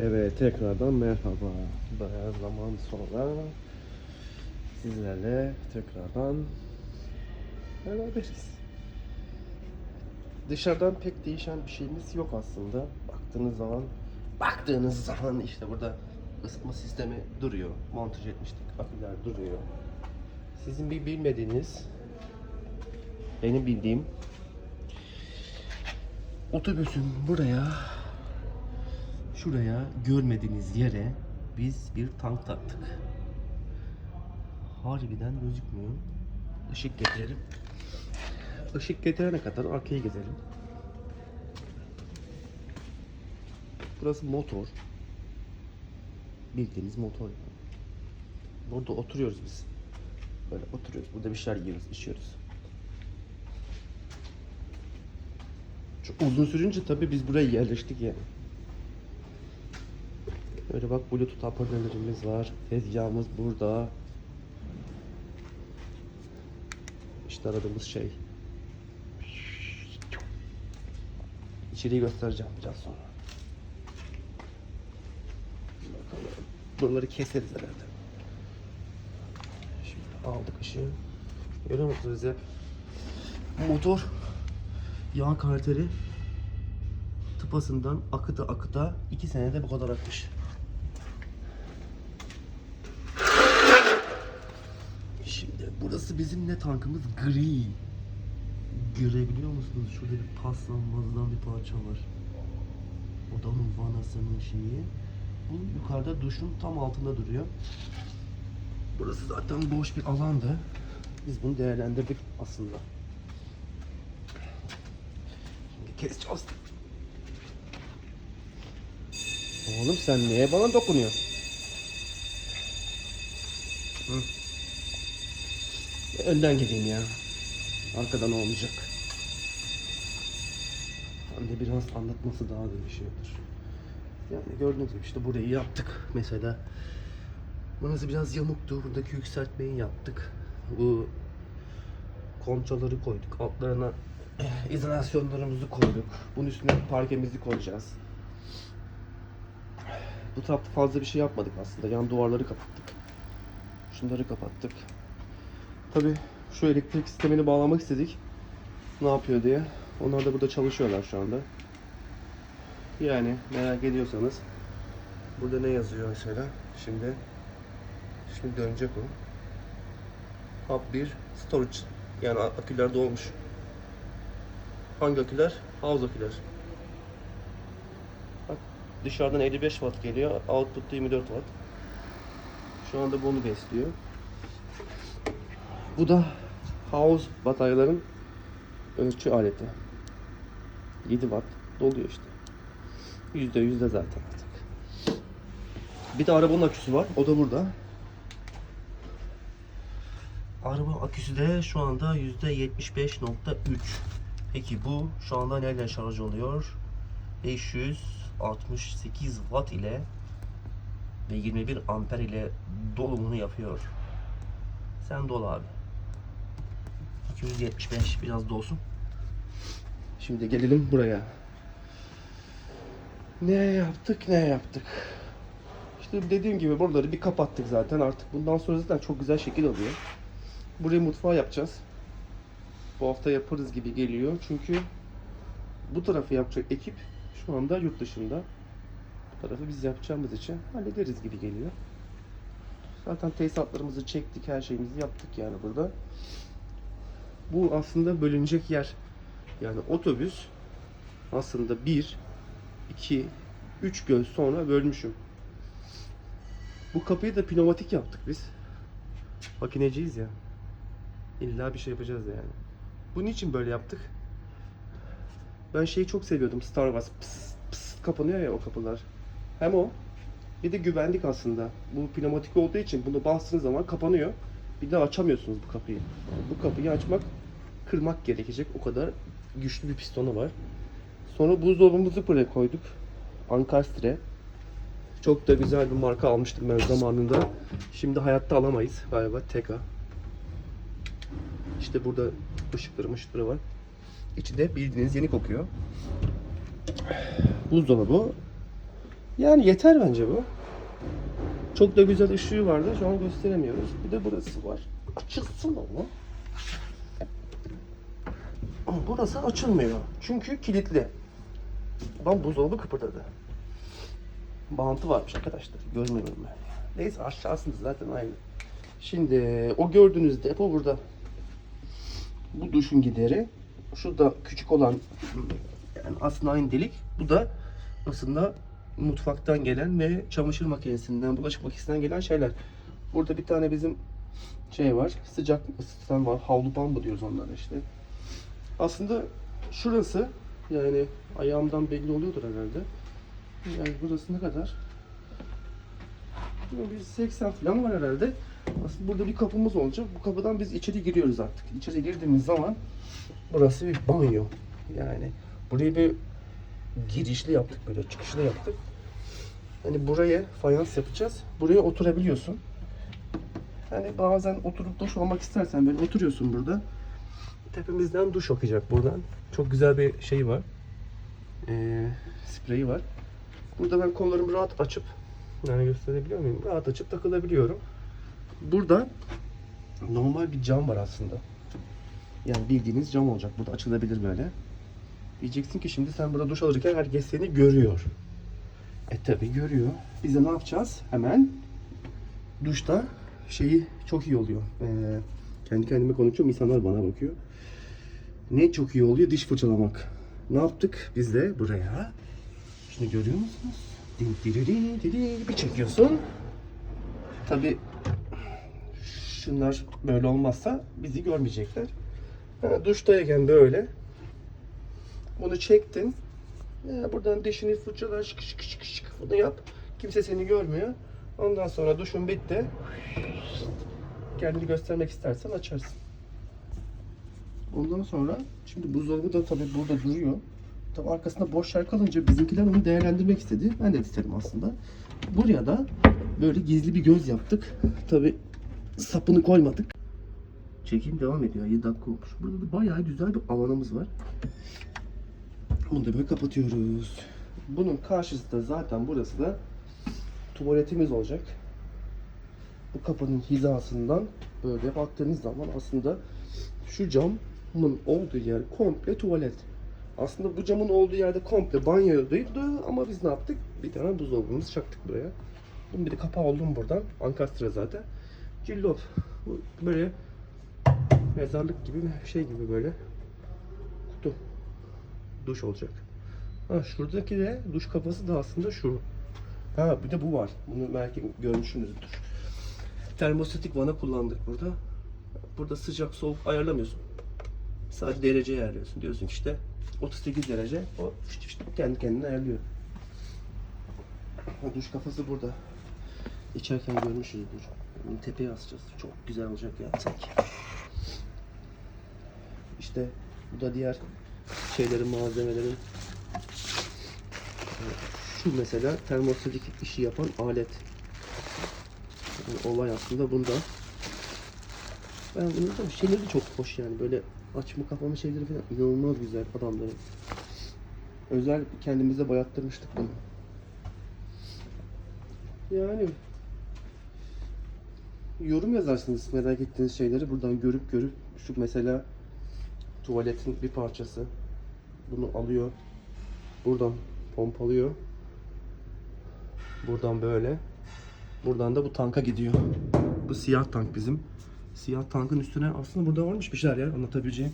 Evet tekrardan merhaba. Bayağı zaman sonra sizlerle tekrardan beraberiz. Dışarıdan pek değişen bir şeyimiz yok aslında. Baktığınız zaman baktığınız zaman işte burada ısıtma sistemi duruyor. Montaj etmiştik. Aküler duruyor. Sizin bir bilmediğiniz benim bildiğim otobüsün buraya şuraya görmediğiniz yere biz bir tank taktık. Harbiden gözükmüyor. Işık getirelim. Işık getirene kadar arkayı gezelim. Burası motor. Bildiğiniz motor. Burada oturuyoruz biz. Böyle oturuyoruz. Burada bir şeyler yiyoruz, içiyoruz. Çok uzun sürünce tabii biz buraya yerleştik yani. Böyle bak bluetooth hoparlörlerimiz var. Tezgahımız burada. İşte aradığımız şey. İçeriği göstereceğim biraz sonra. Bakalım. Buraları keseriz herhalde. Şimdi aldık ışığı. Görüyor musunuz ya? Motor yağ kaliteli tıpasından akıta akıta 2 senede bu kadar akmış. Şimdi burası bizim ne tankımız? Gri. Görebiliyor musunuz? Şurada bir paslanmazdan bir parça var. O da onun vanasının şeyi. Bu yukarıda duşun tam altında duruyor. Burası zaten boş bir alandı. Biz bunu değerlendirdik aslında. Şimdi keseceğiz. Oğlum sen niye bana dokunuyorsun? Hı. Önden gideyim ya. Arkadan olmayacak. De biraz anlatması daha da bir şeydir. Yani gördüğünüz gibi işte burayı yaptık mesela. Burası biraz yamuktu. Buradaki yükseltmeyi yaptık. Bu konçaları koyduk. Altlarına izolasyonlarımızı koyduk. Bunun üstüne parkemizi koyacağız. Bu tarafta fazla bir şey yapmadık aslında. Yan duvarları kapattık. Şunları kapattık. Tabi şu elektrik sistemini bağlamak istedik. Ne yapıyor diye. Onlar da burada çalışıyorlar şu anda. Yani merak ediyorsanız burada ne yazıyor mesela? Şimdi şimdi dönecek o. Hub 1 storage yani aküler dolmuş. Hangi aküler? House aküler. Bak dışarıdan 55 watt geliyor. Output'ta 24 watt. Şu anda bunu besliyor. Bu da house bataryaların ölçü aleti. 7 watt doluyor işte. Yüzde yüzde zaten artık. Bir de arabanın aküsü var. O da burada. Araba aküsü de şu anda yüzde 75.3. Peki bu şu anda nereden şarj oluyor? 568 watt ile ve 21 amper ile dolumunu yapıyor. Sen dol abi. 275 biraz dolsun. Şimdi gelelim buraya. Ne yaptık ne yaptık. İşte dediğim gibi buraları bir kapattık zaten artık. Bundan sonra zaten çok güzel şekil alıyor. Burayı mutfağı yapacağız. Bu hafta yaparız gibi geliyor. Çünkü bu tarafı yapacak ekip şu anda yurt dışında. Bu tarafı biz yapacağımız için hallederiz gibi geliyor. Zaten tesisatlarımızı çektik, her şeyimizi yaptık yani burada. Bu aslında bölünecek yer. Yani otobüs aslında bir, iki, üç göz sonra bölmüşüm. Bu kapıyı da pneumatik yaptık biz. Makineciyiz ya. İlla bir şey yapacağız yani. Bunun için böyle yaptık. Ben şeyi çok seviyordum. Star Wars. Pıs, pıs kapanıyor ya o kapılar. Hem o bir de güvenlik aslında. Bu pneumatik olduğu için bunu bastığınız zaman kapanıyor. Bir daha açamıyorsunuz bu kapıyı. Bu kapıyı açmak, kırmak gerekecek. O kadar güçlü bir pistonu var. Sonra buzdolabımızı buraya koyduk. Ankastre. Çok da güzel bir marka almıştım ben zamanında. Şimdi hayatta alamayız galiba. Teka. İşte burada ışıkları ışıkları var. İçi de bildiğiniz yeni kokuyor. Buzdolabı. Yani yeter bence bu. Çok da güzel ışığı vardı. Şu an gösteremiyoruz. Bir de burası var. Açılsın. Ama burası açılmıyor. Çünkü kilitli. Lan buzdolabı kıpırdadı. Bağıntı varmış arkadaşlar. Görmüyorum ben. Neyse aşağısında zaten aynı. Şimdi o gördüğünüz depo burada. Bu duşun gideri. Şu da küçük olan yani aslında aynı delik. Bu da aslında mutfaktan gelen ve çamaşır makinesinden, bulaşık makinesinden gelen şeyler. Burada bir tane bizim şey var. Sıcak ısıtan var. Havlu bamba diyoruz onlara işte. Aslında şurası yani ayağımdan belli oluyordur herhalde. Yani burası ne kadar? Bir 80 falan var herhalde. Aslında burada bir kapımız olacak. Bu kapıdan biz içeri giriyoruz artık. İçeri girdiğimiz zaman burası bir banyo. Yani burayı bir girişli yaptık böyle çıkışlı yaptık. Hani buraya fayans yapacağız. Buraya oturabiliyorsun. Hani bazen oturup duş almak istersen böyle oturuyorsun burada. Tepemizden duş akacak buradan. Çok güzel bir şey var. Ee, spreyi var. Burada ben kollarımı rahat açıp yani gösterebiliyor muyum? Rahat açıp takılabiliyorum. Burada normal bir cam var aslında. Yani bildiğiniz cam olacak. Burada açılabilir böyle. Diyeceksin ki şimdi sen burada duş alırken herkes seni görüyor. E tabi görüyor. Biz de ne yapacağız? Hemen duşta şeyi çok iyi oluyor. Ee, kendi kendime konuşuyorum. insanlar bana bakıyor. Ne çok iyi oluyor? Diş fırçalamak. Ne yaptık? Biz de buraya. Şimdi görüyor musunuz? Din diriri diri bir çekiyorsun. Tabi şunlar böyle olmazsa bizi görmeyecekler. Ha, duştayken böyle. Bunu çektin. Ya buradan dişini fırçala şık şık şık şık bunu yap. Kimse seni görmüyor. Ondan sonra duşun bitti. Kendini göstermek istersen açarsın. Ondan sonra şimdi buzdolabı da tabii burada duruyor. Tabii arkasında boş yer kalınca bizimkiler onu değerlendirmek istedi. Ben de istedim aslında. Buraya da böyle gizli bir göz yaptık. Tabii sapını koymadık. Çekim devam ediyor. 7 dakika olmuş. Burada da bayağı güzel bir alanımız var. Bunu da böyle kapatıyoruz. Bunun karşısında zaten burası da tuvaletimiz olacak. Bu kapının hizasından böyle baktığınız zaman aslında şu camın olduğu yer komple tuvalet. Aslında bu camın olduğu yerde komple banyodaydı ama biz ne yaptık? Bir tane buzdolabımızı çaktık buraya. Bunun bir de kapağı oldu mu buradan? Ankastre zaten. Cillop. Bu Böyle mezarlık gibi şey gibi böyle kutu duş olacak. Ha şuradaki de duş kafası da aslında şu. Ha bir de bu var. Bunu belki görmüşsünüzdür. Termostatik vana kullandık burada. Burada sıcak soğuk ayarlamıyorsun. Sadece derece ayarlıyorsun. Diyorsun işte 38 derece. O fışt fışt kendi kendine ayarlıyor. Ha, duş kafası burada. İçerken görmüşüzdür. Bunu tepeye asacağız. Çok güzel olacak ya sanki. İşte bu da diğer şeylerin, malzemelerin şu mesela termostatik işi yapan alet. Yani olay aslında bunda. Ben bunu da şeyleri de çok hoş yani böyle açma kapama şeyleri falan inanılmaz güzel adamların. Özel kendimize boyattırmıştık bunu. Yani yorum yazarsınız merak ettiğiniz şeyleri buradan görüp görüp şu mesela tuvaletin bir parçası bunu alıyor. Buradan pompalıyor. Buradan böyle. Buradan da bu tanka gidiyor. Bu siyah tank bizim. Siyah tankın üstüne aslında burada varmış bir şeyler ya anlatabileceğim.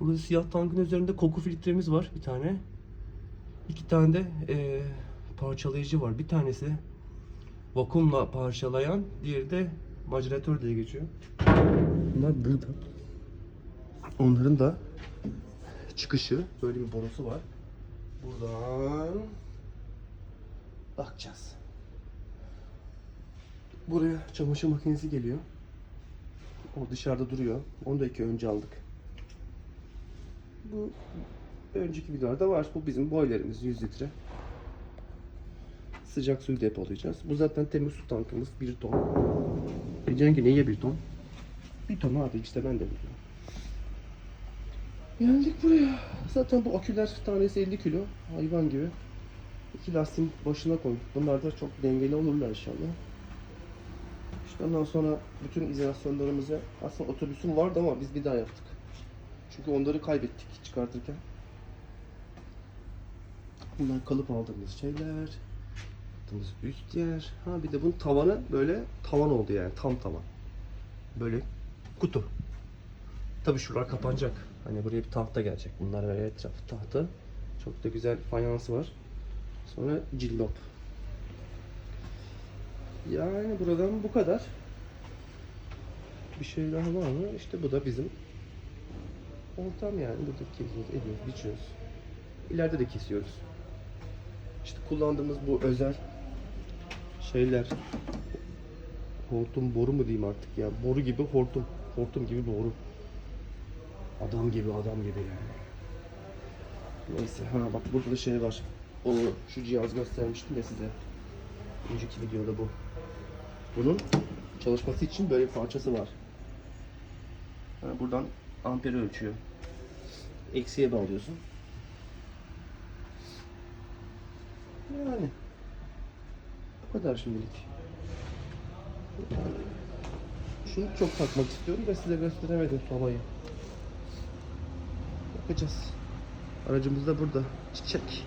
Burada siyah tankın üzerinde koku filtremiz var bir tane. İki tane de eee, parçalayıcı var. Bir tanesi vakumla parçalayan diğeri de maceratör diye geçiyor. Bunlar burada. Onların da çıkışı böyle bir borusu var. Buradan bakacağız. Buraya çamaşır makinesi geliyor. O dışarıda duruyor. Onu da iki önce aldık. Bu önceki videolarda var. Bu bizim boylarımız 100 litre. Sıcak suyu depolayacağız. Bu zaten temiz su tankımız 1 ton. Diyeceksin ki niye 1 ton? 1 ton abi işte ben de biliyorum. Geldik buraya. Zaten bu aküler tanesi 50 kilo. Hayvan gibi. İki lastiğin başına koyduk. Bunlar da çok dengeli olurlar inşallah. İşte ondan sonra bütün izolasyonlarımızı aslında otobüsün vardı ama biz bir daha yaptık. Çünkü onları kaybettik çıkartırken. Bunlar kalıp aldığımız şeyler. Attığımız üst yer. Ha bir de bunun tavanı böyle tavan oldu yani tam tavan. Böyle kutu. Tabii şuralar kapanacak. Hani buraya bir tahta gelecek. Bunlar böyle etrafı tahta. Çok da güzel fayansı var. Sonra cillop. Yani buradan bu kadar. Bir şey daha var mı? İşte bu da bizim ortam yani. Burada kesiyoruz, ediyoruz, biçiyoruz. İleride de kesiyoruz. İşte kullandığımız bu özel şeyler hortum boru mu diyeyim artık ya boru gibi hortum hortum gibi boru adam gibi adam gibi yani. Neyse ha bak burada da şey var. O şu cihaz göstermiştim ya size. Önceki videoda bu. Bunun çalışması için böyle bir parçası var. Ha, buradan amperi ölçüyor. Eksiye bağlıyorsun. Yani. Bu kadar şimdilik. Şunu çok takmak istiyorum da size gösteremedim sobayı. Bakacağız. Aracımız da burada. Çiçek.